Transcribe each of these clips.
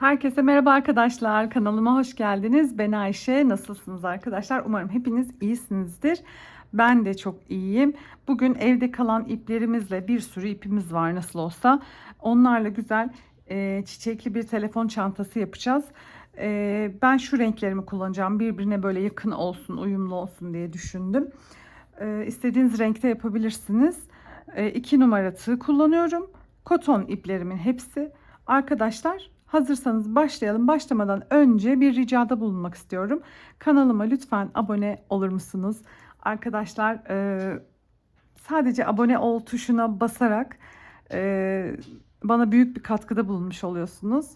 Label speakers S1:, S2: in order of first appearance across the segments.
S1: Herkese merhaba arkadaşlar. Kanalıma hoş geldiniz. Ben Ayşe. Nasılsınız arkadaşlar? Umarım hepiniz iyisinizdir. Ben de çok iyiyim. Bugün evde kalan iplerimizle bir sürü ipimiz var nasıl olsa. Onlarla güzel e, çiçekli bir telefon çantası yapacağız. E, ben şu renklerimi kullanacağım. Birbirine böyle yakın olsun, uyumlu olsun diye düşündüm. E, istediğiniz renkte yapabilirsiniz. E, iki numara tığ kullanıyorum. Koton iplerimin hepsi. Arkadaşlar hazırsanız başlayalım. Başlamadan önce bir ricada bulunmak istiyorum. Kanalıma lütfen abone olur musunuz? Arkadaşlar e, sadece abone ol tuşuna basarak e, bana büyük bir katkıda bulunmuş oluyorsunuz.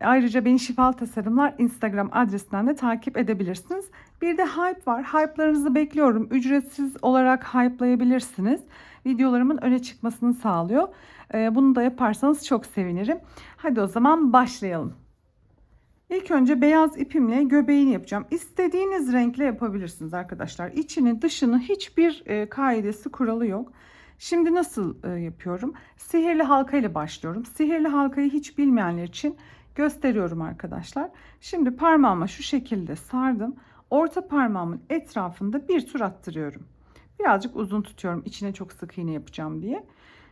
S1: Ayrıca beni Şifalı Tasarımlar Instagram adresinden de takip edebilirsiniz. Bir de Hype var. Hype'larınızı bekliyorum. Ücretsiz olarak hype'layabilirsiniz. Videolarımın öne çıkmasını sağlıyor. Ee, Bunu da yaparsanız çok sevinirim. Hadi o zaman başlayalım. İlk önce beyaz ipimle göbeğini yapacağım. İstediğiniz renkle yapabilirsiniz arkadaşlar. İçini dışını hiçbir e, kaidesi kuralı yok. Şimdi nasıl e, yapıyorum? Sihirli halka ile başlıyorum. Sihirli halkayı hiç bilmeyenler için gösteriyorum arkadaşlar. Şimdi parmağıma şu şekilde sardım. Orta parmağımın etrafında bir tur attırıyorum. Birazcık uzun tutuyorum içine çok sık iğne yapacağım diye.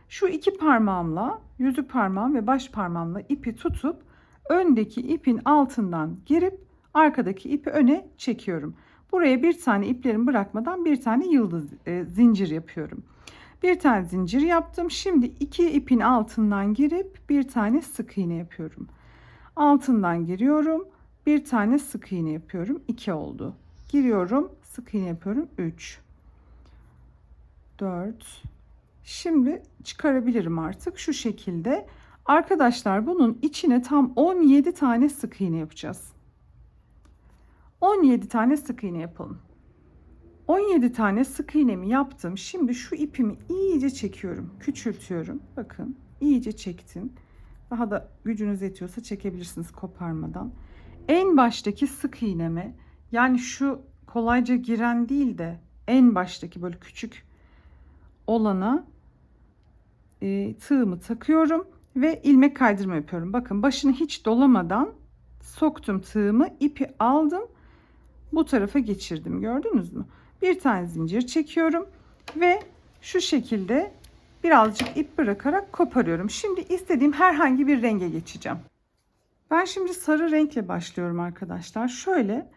S1: Şu iki parmağımla yüzük parmağım ve baş parmağımla ipi tutup öndeki ipin altından girip arkadaki ipi öne çekiyorum. Buraya bir tane iplerimi bırakmadan bir tane yıldız e, zincir yapıyorum. Bir tane zincir yaptım. Şimdi iki ipin altından girip bir tane sık iğne yapıyorum. Altından giriyorum. Bir tane sık iğne yapıyorum. 2 oldu. Giriyorum. Sık iğne yapıyorum. 3 4 Şimdi çıkarabilirim artık şu şekilde. Arkadaşlar bunun içine tam 17 tane sık iğne yapacağız. 17 tane sık iğne yapalım. 17 tane sık iğnemi yaptım. Şimdi şu ipimi iyice çekiyorum. Küçültüyorum. Bakın iyice çektim. Daha da gücünüz yetiyorsa çekebilirsiniz koparmadan. En baştaki sık iğneme yani şu kolayca giren değil de en baştaki böyle küçük olana e, tığımı takıyorum ve ilmek kaydırma yapıyorum. Bakın başını hiç dolamadan soktum tığımı, ipi aldım. Bu tarafa geçirdim. Gördünüz mü? Bir tane zincir çekiyorum ve şu şekilde birazcık ip bırakarak koparıyorum. Şimdi istediğim herhangi bir renge geçeceğim. Ben şimdi sarı renkle başlıyorum arkadaşlar. Şöyle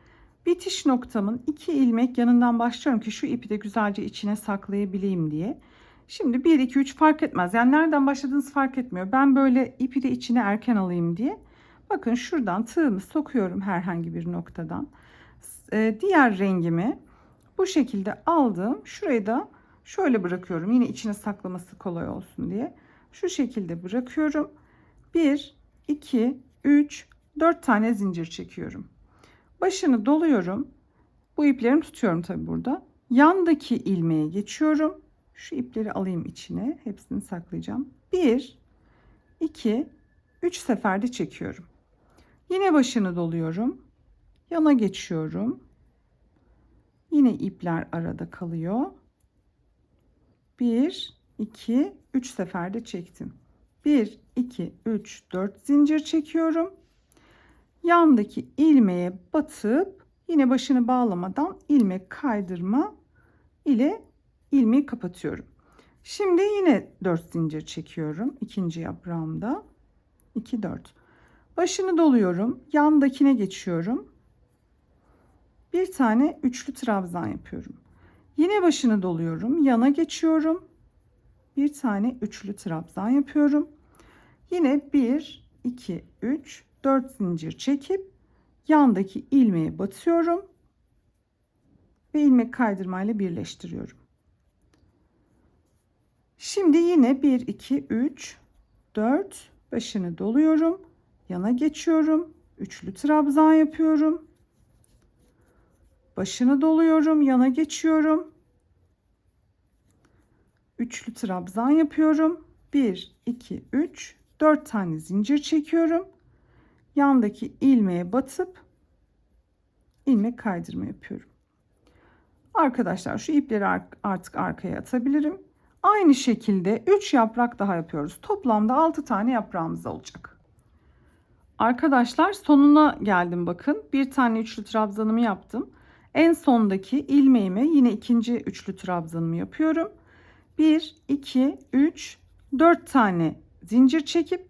S1: bitiş noktamın iki ilmek yanından başlıyorum ki şu ipi de güzelce içine saklayabileyim diye. Şimdi 1, 2, 3 fark etmez. Yani nereden başladığınız fark etmiyor. Ben böyle ipi de içine erken alayım diye. Bakın şuradan tığımı sokuyorum herhangi bir noktadan. Ee, diğer rengimi bu şekilde aldım. Şurayı da şöyle bırakıyorum. Yine içine saklaması kolay olsun diye. Şu şekilde bırakıyorum. 1, 2, 3, 4 tane zincir çekiyorum. Başını doluyorum. Bu iplerimi tutuyorum tabi burada. Yandaki ilmeğe geçiyorum. Şu ipleri alayım içine. Hepsini saklayacağım. 1, 2, 3 seferde çekiyorum. Yine başını doluyorum. Yana geçiyorum. Yine ipler arada kalıyor. 1, 2, 3 seferde çektim. 1, 2, 3, 4 zincir çekiyorum. Yandaki ilmeğe batıp yine başını bağlamadan ilmek kaydırma ile ilmeği kapatıyorum. Şimdi yine 4 zincir çekiyorum. ikinci yaprağımda. 2 4. Başını doluyorum. Yandakine geçiyorum. Bir tane üçlü trabzan yapıyorum. Yine başını doluyorum. Yana geçiyorum. Bir tane üçlü trabzan yapıyorum. Yine 1 2 3 4 zincir çekip yandaki ilmeğe batıyorum ve ilmek kaydırma ile birleştiriyorum. Şimdi yine 1 2 3 4 başını doluyorum. Yana geçiyorum. Üçlü trabzan yapıyorum. Başını doluyorum, yana geçiyorum. Üçlü trabzan yapıyorum. 1 2 3 4 tane zincir çekiyorum. Yandaki ilmeğe batıp ilmek kaydırma yapıyorum. Arkadaşlar şu ipleri artık arkaya atabilirim. Aynı şekilde 3 yaprak daha yapıyoruz. Toplamda 6 tane yaprağımız olacak. Arkadaşlar sonuna geldim bakın. Bir tane üçlü trabzanımı yaptım. En sondaki ilmeğime yine ikinci üçlü trabzanımı yapıyorum. 1, 2, 3, 4 tane zincir çekip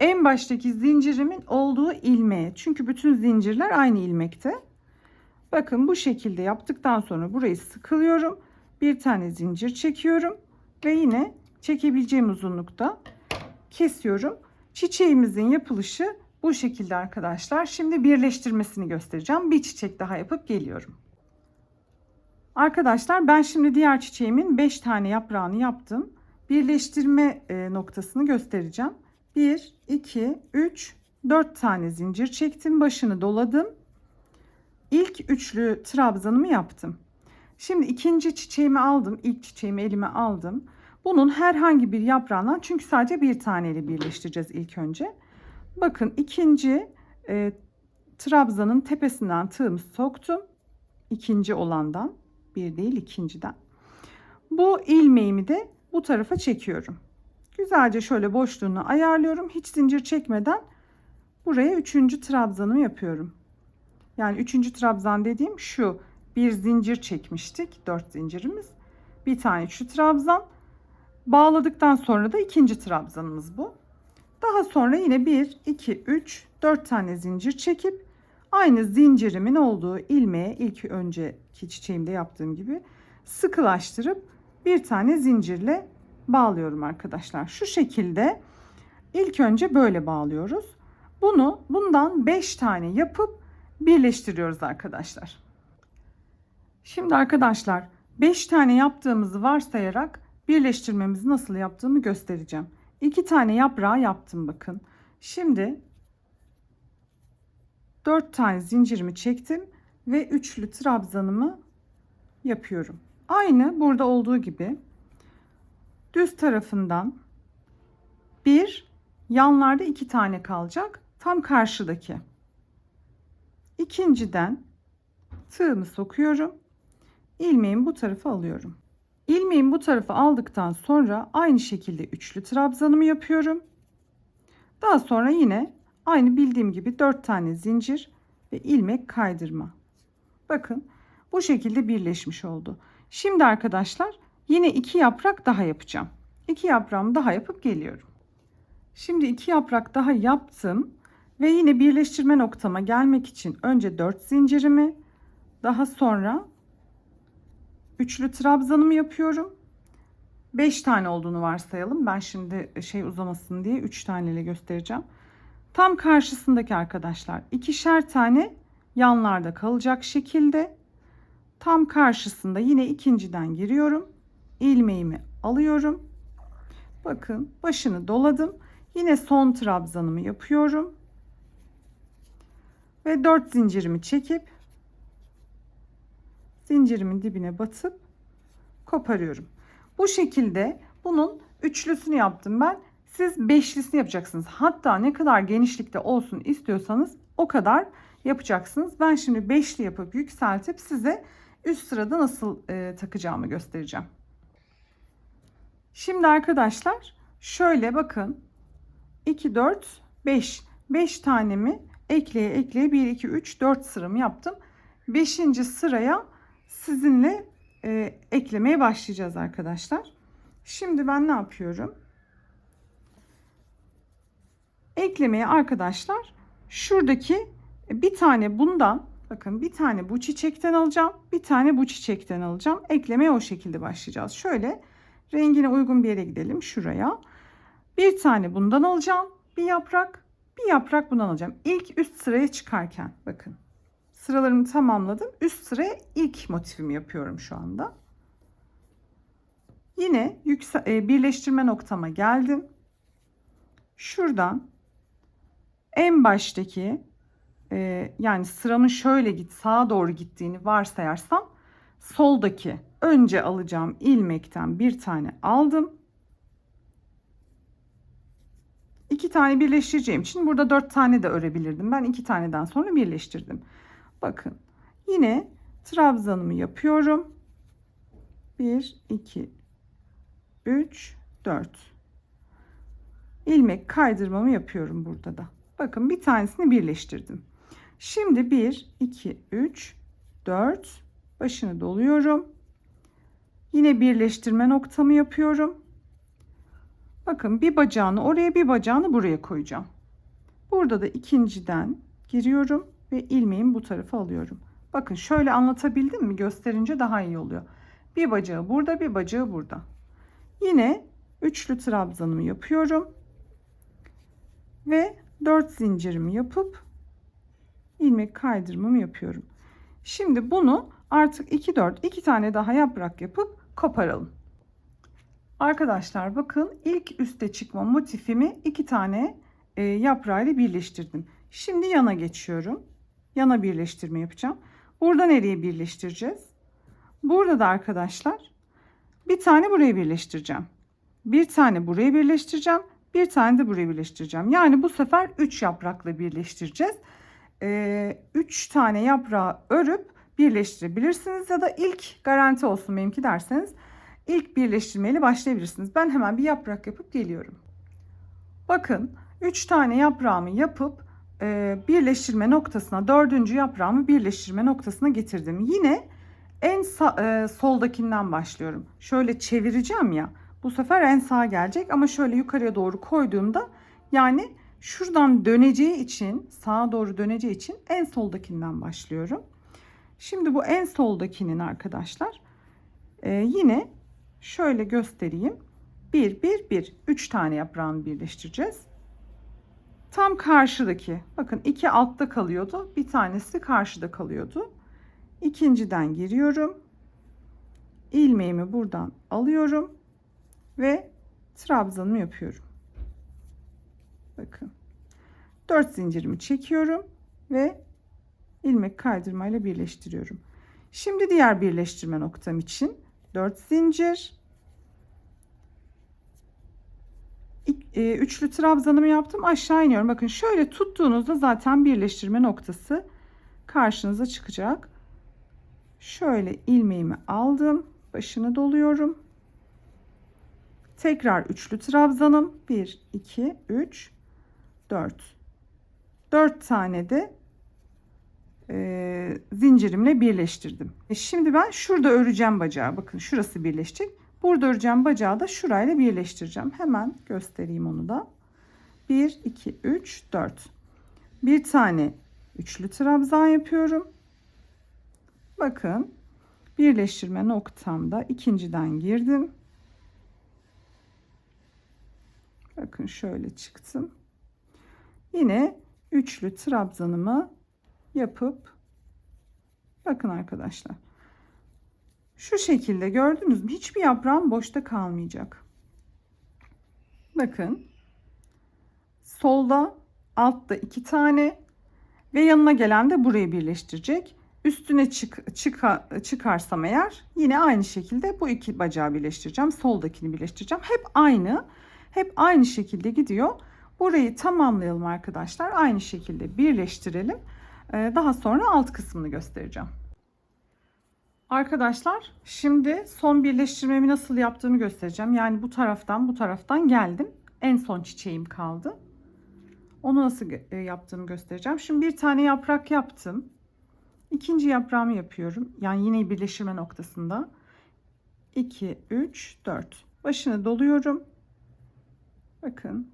S1: en baştaki zincirimin olduğu ilmeğe. Çünkü bütün zincirler aynı ilmekte. Bakın bu şekilde yaptıktan sonra burayı sıkılıyorum. Bir tane zincir çekiyorum ve yine çekebileceğim uzunlukta kesiyorum. Çiçeğimizin yapılışı bu şekilde arkadaşlar. Şimdi birleştirmesini göstereceğim. Bir çiçek daha yapıp geliyorum. Arkadaşlar ben şimdi diğer çiçeğimin 5 tane yaprağını yaptım. Birleştirme e, noktasını göstereceğim. 1, 2, 3, 4 tane zincir çektim. Başını doladım. İlk üçlü trabzanımı yaptım. Şimdi ikinci çiçeğimi aldım. İlk çiçeğimi elime aldım. Bunun herhangi bir yaprağından çünkü sadece bir taneyle birleştireceğiz ilk önce. Bakın ikinci e, trabzanın tepesinden tığımı soktum. İkinci olandan bir değil ikinciden. Bu ilmeğimi de bu tarafa çekiyorum. Güzelce şöyle boşluğunu ayarlıyorum. Hiç zincir çekmeden buraya üçüncü trabzanımı yapıyorum. Yani üçüncü trabzan dediğim şu. Bir zincir çekmiştik. Dört zincirimiz. Bir tane üçlü trabzan. Bağladıktan sonra da ikinci trabzanımız bu. Daha sonra yine 1, 2, 3, 4 tane zincir çekip aynı zincirimin olduğu ilmeğe ilk önceki çiçeğimde yaptığım gibi sıkılaştırıp bir tane zincirle bağlıyorum arkadaşlar. Şu şekilde ilk önce böyle bağlıyoruz. Bunu bundan 5 tane yapıp birleştiriyoruz arkadaşlar. Şimdi arkadaşlar 5 tane yaptığımızı varsayarak birleştirmemizi nasıl yaptığımı göstereceğim. 2 tane yaprağı yaptım bakın. Şimdi 4 tane zincirimi çektim ve üçlü trabzanımı yapıyorum. Aynı burada olduğu gibi düz tarafından bir yanlarda iki tane kalacak tam karşıdaki ikinciden tığımı sokuyorum ilmeğimi bu tarafa alıyorum ilmeğimi bu tarafa aldıktan sonra aynı şekilde üçlü trabzanımı yapıyorum daha sonra yine aynı bildiğim gibi 4 tane zincir ve ilmek kaydırma bakın bu şekilde birleşmiş oldu şimdi arkadaşlar Yine iki yaprak daha yapacağım. İki yaprağımı daha yapıp geliyorum. Şimdi iki yaprak daha yaptım ve yine birleştirme noktama gelmek için önce 4 zincirimi daha sonra üçlü trabzanımı yapıyorum. 5 tane olduğunu varsayalım. Ben şimdi şey uzamasın diye 3 taneyle göstereceğim. Tam karşısındaki arkadaşlar ikişer tane yanlarda kalacak şekilde tam karşısında yine ikinciden giriyorum ilmeğimi alıyorum. Bakın başını doladım. Yine son trabzanımı yapıyorum. Ve 4 zincirimi çekip zincirimin dibine batıp koparıyorum. Bu şekilde bunun üçlüsünü yaptım ben. Siz beşlisini yapacaksınız. Hatta ne kadar genişlikte olsun istiyorsanız o kadar yapacaksınız. Ben şimdi beşli yapıp yükseltip size üst sırada nasıl e, takacağımı göstereceğim. Şimdi arkadaşlar şöyle bakın 2 4 5 5 tanemi ekleye ekleye 1 2 3 4 sıramı yaptım. 5. sıraya sizinle e, eklemeye başlayacağız arkadaşlar. Şimdi ben ne yapıyorum? Eklemeye arkadaşlar şuradaki bir tane bundan bakın bir tane bu çiçekten alacağım. Bir tane bu çiçekten alacağım. Eklemeye o şekilde başlayacağız. Şöyle Rengine uygun bir yere gidelim şuraya. Bir tane bundan alacağım. Bir yaprak. Bir yaprak bundan alacağım. İlk üst sıraya çıkarken bakın. Sıralarımı tamamladım. Üst sıraya ilk motifimi yapıyorum şu anda. Yine yüksel, e, birleştirme noktama geldim. Şuradan en baştaki e, yani sıramın şöyle git sağa doğru gittiğini varsayarsam soldaki önce alacağım ilmekten bir tane aldım. İki tane birleştireceğim için burada dört tane de örebilirdim. Ben iki taneden sonra birleştirdim. Bakın yine trabzanımı yapıyorum. 1 2 3 4 ilmek kaydırmamı yapıyorum burada da. Bakın bir tanesini birleştirdim. Şimdi 1, 2, 3, 4 başını doluyorum. Yine birleştirme noktamı yapıyorum. Bakın bir bacağını oraya bir bacağını buraya koyacağım. Burada da ikinciden giriyorum ve ilmeğimi bu tarafa alıyorum. Bakın şöyle anlatabildim mi? Gösterince daha iyi oluyor. Bir bacağı burada, bir bacağı burada. Yine üçlü trabzanımı yapıyorum. Ve 4 zincirimi yapıp ilmek kaydırmamı yapıyorum. Şimdi bunu artık 2 4 2 tane daha yaprak yapıp koparalım. Arkadaşlar bakın ilk üste çıkma motifimi iki tane e, yaprağıyla birleştirdim. Şimdi yana geçiyorum. Yana birleştirme yapacağım. Burada nereye birleştireceğiz? Burada da arkadaşlar bir tane buraya birleştireceğim. Bir tane buraya birleştireceğim. Bir tane de buraya birleştireceğim. Yani bu sefer 3 yaprakla birleştireceğiz. 3 ee, üç tane yaprağı örüp birleştirebilirsiniz ya da ilk garanti olsun benimki derseniz ilk birleştirmeyle başlayabilirsiniz. Ben hemen bir yaprak yapıp geliyorum. Bakın 3 tane yaprağımı yapıp birleştirme noktasına dördüncü yaprağımı birleştirme noktasına getirdim. Yine en sa- e, soldakinden başlıyorum. Şöyle çevireceğim ya. Bu sefer en sağa gelecek ama şöyle yukarıya doğru koyduğumda yani şuradan döneceği için sağa doğru döneceği için en soldakinden başlıyorum. Şimdi bu en soldakinin arkadaşlar e, yine şöyle göstereyim. 1 1 1 3 tane yaprağını birleştireceğiz. Tam karşıdaki bakın iki altta kalıyordu. Bir tanesi karşıda kalıyordu. İkinciden giriyorum. ilmeğimi buradan alıyorum ve trabzanımı yapıyorum. Bakın. 4 zincirimi çekiyorum ve ilmek kaydırmayla birleştiriyorum. Şimdi diğer birleştirme noktam için 4 zincir e, üçlü trabzanımı yaptım. Aşağı iniyorum. Bakın şöyle tuttuğunuzda zaten birleştirme noktası karşınıza çıkacak. Şöyle ilmeğimi aldım. Başını doluyorum. Tekrar üçlü trabzanım. 1, 2, 3, 4. 4 tane de e, zincirimle birleştirdim. E şimdi ben şurada öreceğim bacağı. Bakın şurası birleşecek. Burada öreceğim bacağı da şurayla birleştireceğim. Hemen göstereyim onu da. 1, 2, 3, 4. Bir tane üçlü trabzan yapıyorum. Bakın birleştirme noktamda ikinciden girdim. Bakın şöyle çıktım. Yine üçlü trabzanımı yapıp bakın arkadaşlar. Şu şekilde gördünüz mü? Hiçbir yaprağım boşta kalmayacak. Bakın. Solda altta iki tane ve yanına gelen de burayı birleştirecek. Üstüne çık, çıka, çıkarsam eğer yine aynı şekilde bu iki bacağı birleştireceğim. Soldakini birleştireceğim. Hep aynı. Hep aynı şekilde gidiyor. Burayı tamamlayalım arkadaşlar. Aynı şekilde birleştirelim. Ee, daha sonra alt kısmını göstereceğim. Arkadaşlar şimdi son birleştirmemi nasıl yaptığımı göstereceğim. Yani bu taraftan bu taraftan geldim. En son çiçeğim kaldı. Onu nasıl e, yaptığımı göstereceğim. Şimdi bir tane yaprak yaptım. İkinci yaprağımı yapıyorum. Yani yine birleştirme noktasında. 2, 3, 4. Başını doluyorum. Bakın.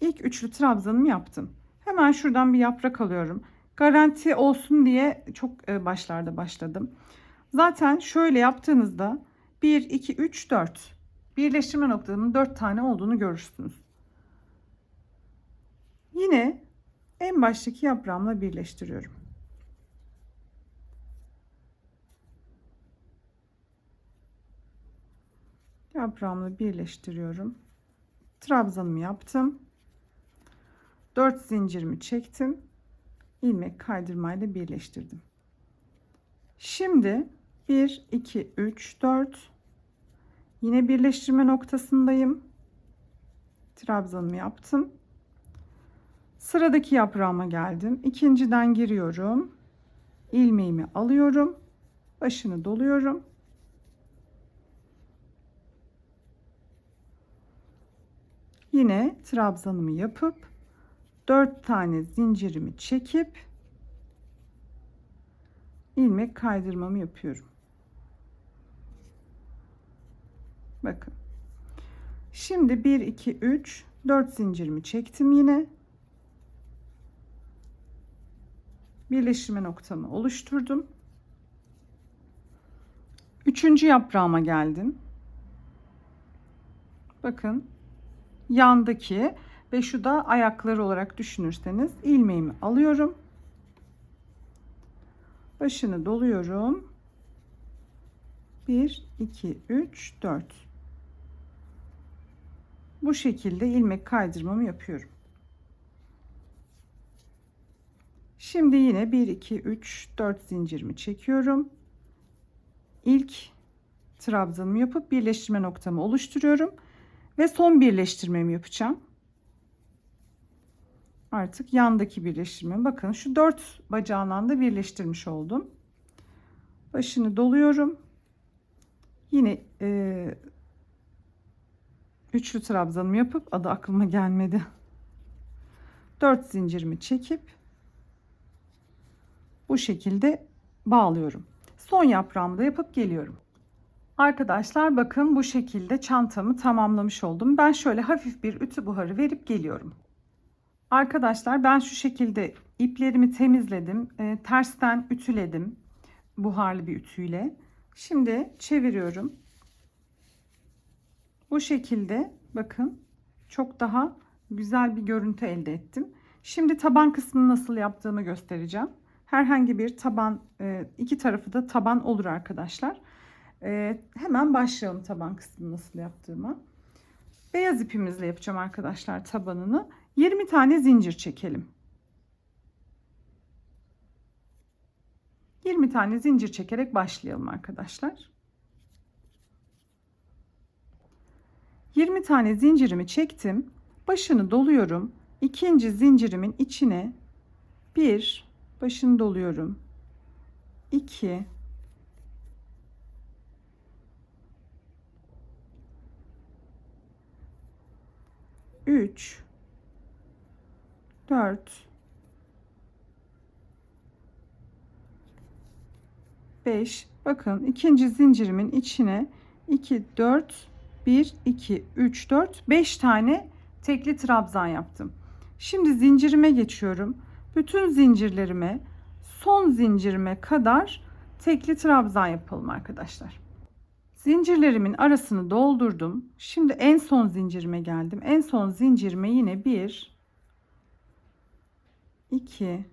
S1: İlk üçlü trabzanımı yaptım. Hemen şuradan bir yaprak alıyorum. Garanti olsun diye çok e, başlarda başladım. Zaten şöyle yaptığınızda 1, 2, 3, 4 birleştirme noktalarının 4 tane olduğunu görürsünüz. Yine en baştaki yaprağımla birleştiriyorum. Yaprağımla birleştiriyorum. Trabzanımı yaptım. 4 zincirimi çektim. İlmek kaydırmayla birleştirdim. Şimdi 1 2 3 4 yine birleştirme noktasındayım. Trabzanımı yaptım. Sıradaki yaprağıma geldim. İkinciden giriyorum. ilmeğimi alıyorum. Başını doluyorum. yine trabzanımı yapıp 4 tane zincirimi çekip ilmek kaydırmamı yapıyorum. Bakın. Şimdi 1 2 3 4 zincirimi çektim yine. Birleştirme noktamı oluşturdum. Üçüncü yaprağıma geldim. Bakın yandaki ve şu da ayakları olarak düşünürseniz ilmeğimi alıyorum. Başını doluyorum. 1 2 3 4 Bu şekilde ilmek kaydırmamı yapıyorum. Şimdi yine 1 2 3 4 zincirimi çekiyorum. İlk trabzanımı yapıp birleştirme noktamı oluşturuyorum ve son birleştirmemi yapacağım. Artık yandaki birleştirme. Bakın şu dört bacağından da birleştirmiş oldum. Başını doluyorum. Yine e, üçlü trabzanımı yapıp adı aklıma gelmedi. Dört zincirimi çekip bu şekilde bağlıyorum. Son yaprağımı da yapıp geliyorum. Arkadaşlar bakın bu şekilde çantamı tamamlamış oldum. Ben şöyle hafif bir ütü buharı verip geliyorum. Arkadaşlar ben şu şekilde iplerimi temizledim. E, tersten ütüledim. Buharlı bir ütüyle. Şimdi çeviriyorum. Bu şekilde bakın çok daha güzel bir görüntü elde ettim. Şimdi taban kısmını nasıl yaptığımı göstereceğim. Herhangi bir taban e, iki tarafı da taban olur arkadaşlar. E, hemen başlayalım taban kısmını nasıl yaptığıma. Beyaz ipimizle yapacağım arkadaşlar tabanını. 20 tane zincir çekelim. 20 tane zincir çekerek başlayalım arkadaşlar. 20 tane zincirimi çektim. Başını doluyorum. İkinci zincirimin içine bir başını doluyorum. 2 3 4 5 bakın ikinci zincirimin içine 2 4 1 2 3 4 5 tane tekli trabzan yaptım. Şimdi zincirime geçiyorum. Bütün zincirlerime son zincirime kadar tekli trabzan yapalım arkadaşlar. Zincirlerimin arasını doldurdum. Şimdi en son zincirime geldim. En son zincirime yine 1 2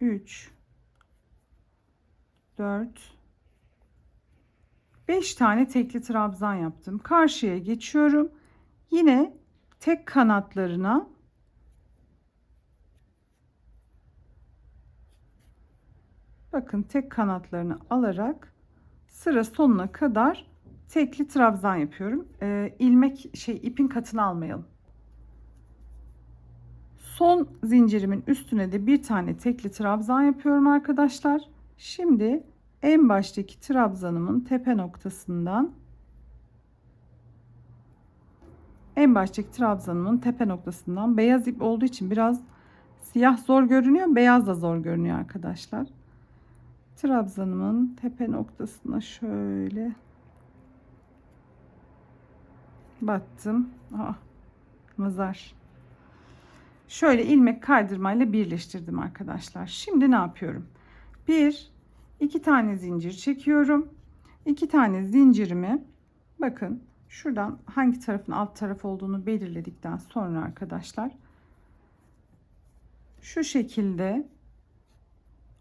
S1: 3 4 5 tane tekli trabzan yaptım. Karşıya geçiyorum. Yine tek kanatlarına bakın tek kanatlarını alarak sıra sonuna kadar tekli trabzan yapıyorum. Ee, ilmek şey ipin katını almayalım. Son zincirimin üstüne de bir tane tekli trabzan yapıyorum arkadaşlar. Şimdi en baştaki trabzanımın tepe noktasından en baştaki trabzanımın tepe noktasından beyaz ip olduğu için biraz siyah zor görünüyor beyaz da zor görünüyor arkadaşlar. Trabzanımın tepe noktasına şöyle battım. Aa, nazar şöyle ilmek kaydırmayla birleştirdim arkadaşlar. Şimdi ne yapıyorum? Bir iki tane zincir çekiyorum. İki tane zincirimi bakın şuradan hangi tarafın alt taraf olduğunu belirledikten sonra arkadaşlar şu şekilde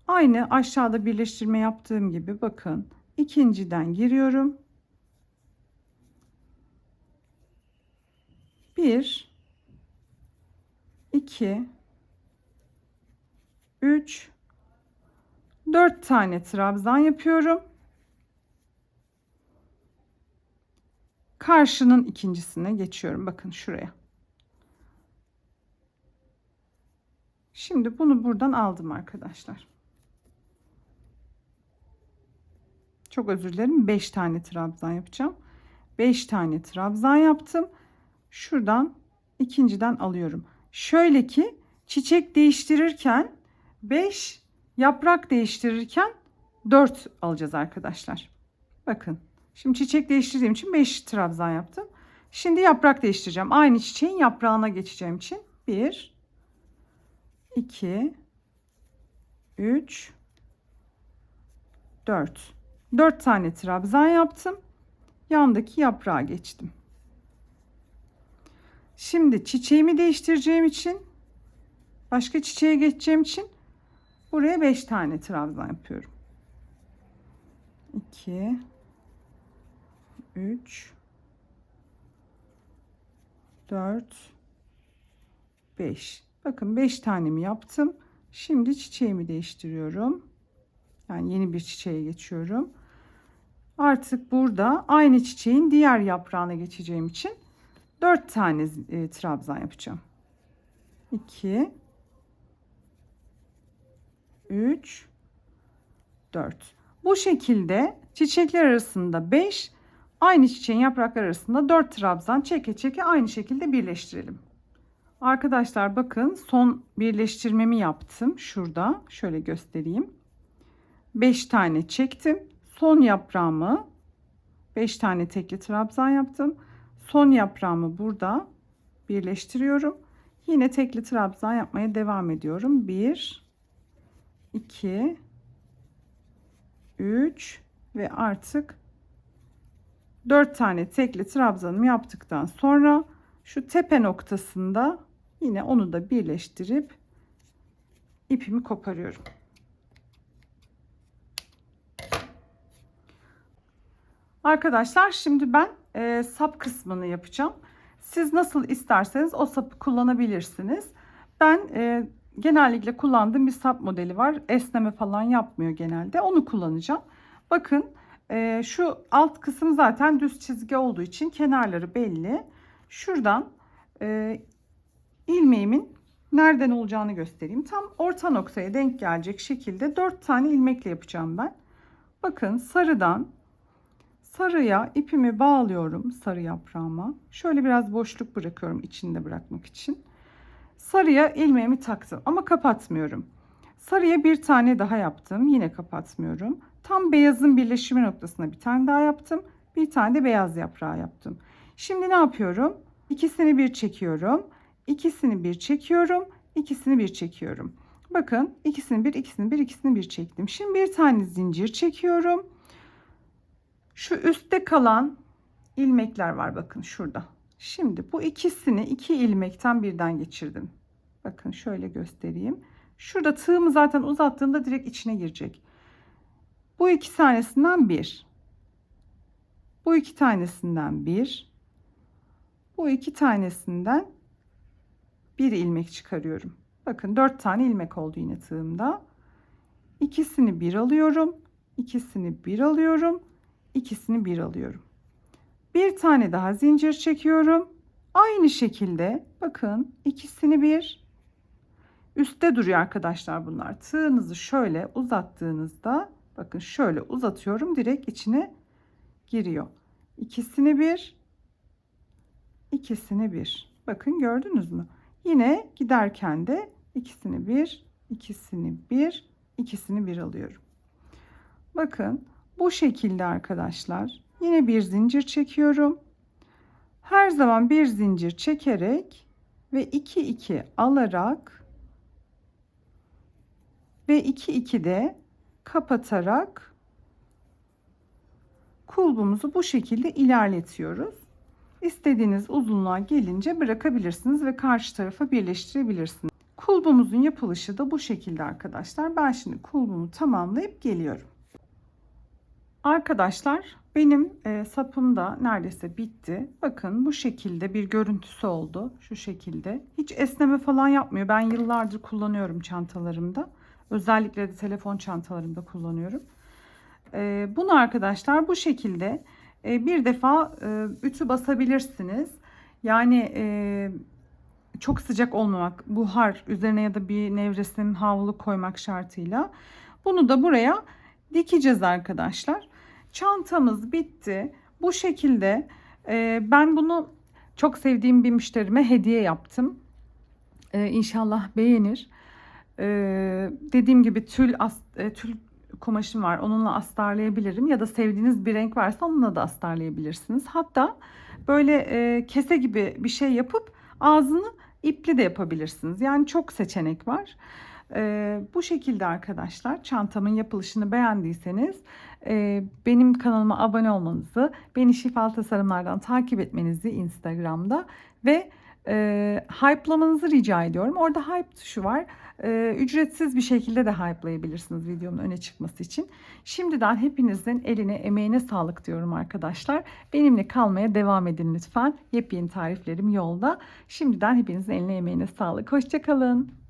S1: aynı aşağıda birleştirme yaptığım gibi bakın ikinciden giriyorum. Bir iki üç dört tane trabzan yapıyorum karşının ikincisine geçiyorum. Bakın şuraya. Şimdi bunu buradan aldım arkadaşlar. Çok özür dilerim. 5 tane trabzan yapacağım. 5 tane trabzan yaptım. Şuradan ikinciden alıyorum. Şöyle ki çiçek değiştirirken 5 yaprak değiştirirken 4 alacağız arkadaşlar. Bakın. Şimdi çiçek değiştirdiğim için 5 trabzan yaptım. Şimdi yaprak değiştireceğim. Aynı çiçeğin yaprağına geçeceğim için 1 2 3 4 4 tane trabzan yaptım. Yandaki yaprağa geçtim. Şimdi çiçeğimi değiştireceğim için başka çiçeğe geçeceğim için buraya 5 tane trabzan yapıyorum. 2 3 4 5 bakın 5 tanemi yaptım. Şimdi çiçeğimi değiştiriyorum. Yani yeni bir çiçeğe geçiyorum. Artık burada aynı çiçeğin diğer yaprağına geçeceğim için 4 tane e, trabzan yapacağım 2 3 4 bu şekilde çiçekler arasında 5 Aynı çiçeğin yaprakları arasında 4 trabzan çeke çeke aynı şekilde birleştirelim. Arkadaşlar bakın son birleştirmemi yaptım. Şurada şöyle göstereyim. 5 tane çektim. Son yaprağımı 5 tane tekli trabzan yaptım. Son yaprağımı burada birleştiriyorum. Yine tekli trabzan yapmaya devam ediyorum. 1 2 3 ve artık 4 tane tekli trabzanımı yaptıktan sonra şu tepe noktasında yine onu da birleştirip ipimi koparıyorum. Arkadaşlar şimdi ben e, sap kısmını yapacağım. Siz nasıl isterseniz o sapı kullanabilirsiniz. Ben e, genellikle kullandığım bir sap modeli var. Esneme falan yapmıyor genelde. Onu kullanacağım. Bakın e, şu alt kısım zaten düz çizgi olduğu için kenarları belli. Şuradan e, ilmeğimin nereden olacağını göstereyim. Tam orta noktaya denk gelecek şekilde 4 tane ilmekle yapacağım ben. Bakın sarıdan sarıya ipimi bağlıyorum sarı yaprağıma. Şöyle biraz boşluk bırakıyorum içinde bırakmak için. Sarıya ilmeğimi taktım ama kapatmıyorum. Sarıya bir tane daha yaptım. Yine kapatmıyorum. Tam beyazın birleşimi noktasına bir tane daha yaptım. Bir tane de beyaz yaprağı yaptım. Şimdi ne yapıyorum? İkisini bir çekiyorum. İkisini bir çekiyorum. İkisini bir çekiyorum. Bakın ikisini bir, ikisini bir, ikisini bir çektim. Şimdi bir tane zincir çekiyorum. Şu üstte kalan ilmekler var bakın şurada. Şimdi bu ikisini iki ilmekten birden geçirdim. Bakın şöyle göstereyim. Şurada tığımı zaten uzattığımda direkt içine girecek. Bu iki tanesinden bir. Bu iki tanesinden bir. Bu iki tanesinden bir ilmek çıkarıyorum. Bakın dört tane ilmek oldu yine tığımda. İkisini bir alıyorum. ikisini bir alıyorum. İkisini bir alıyorum. Bir tane daha zincir çekiyorum. Aynı şekilde bakın ikisini bir üstte duruyor arkadaşlar bunlar. Tığınızı şöyle uzattığınızda Bakın şöyle uzatıyorum direkt içine giriyor. İkisini bir, ikisini bir. Bakın gördünüz mü? Yine giderken de ikisini bir, ikisini bir, ikisini bir alıyorum. Bakın bu şekilde arkadaşlar. Yine bir zincir çekiyorum. Her zaman bir zincir çekerek ve 2 2 alarak ve 2 2 de kapatarak kulbumuzu bu şekilde ilerletiyoruz. İstediğiniz uzunluğa gelince bırakabilirsiniz ve karşı tarafa birleştirebilirsiniz. Kulbumuzun yapılışı da bu şekilde arkadaşlar. Ben şimdi kulbumu tamamlayıp geliyorum. Arkadaşlar benim e, sapım da neredeyse bitti. Bakın bu şekilde bir görüntüsü oldu. Şu şekilde. Hiç esneme falan yapmıyor. Ben yıllardır kullanıyorum çantalarımda. Özellikle de telefon çantalarımda kullanıyorum. E, bunu arkadaşlar bu şekilde e, bir defa e, ütü basabilirsiniz. Yani e, çok sıcak olmamak, buhar üzerine ya da bir nevresim havlu koymak şartıyla. Bunu da buraya dikeceğiz arkadaşlar. Çantamız bitti. Bu şekilde Ee, ben bunu çok sevdiğim bir müşterime hediye yaptım. Ee, inşallah beğenir. Ee, dediğim gibi tül as, e, tül kumaşım var. Onunla astarlayabilirim ya da sevdiğiniz bir renk varsa onunla da astarlayabilirsiniz. Hatta böyle e, kese gibi bir şey yapıp ağzını ipli de yapabilirsiniz. Yani çok seçenek var. Ee, bu şekilde arkadaşlar çantamın yapılışını beğendiyseniz e, benim kanalıma abone olmanızı, beni şifalı tasarımlardan takip etmenizi Instagram'da ve e, hype'lamanızı rica ediyorum. Orada hype tuşu var. E, ücretsiz bir şekilde de hype'layabilirsiniz videomun öne çıkması için. Şimdiden hepinizin eline emeğine sağlık diyorum arkadaşlar. Benimle kalmaya devam edin lütfen. Yepyeni tariflerim yolda. Şimdiden hepinizin eline emeğine sağlık. Hoşçakalın.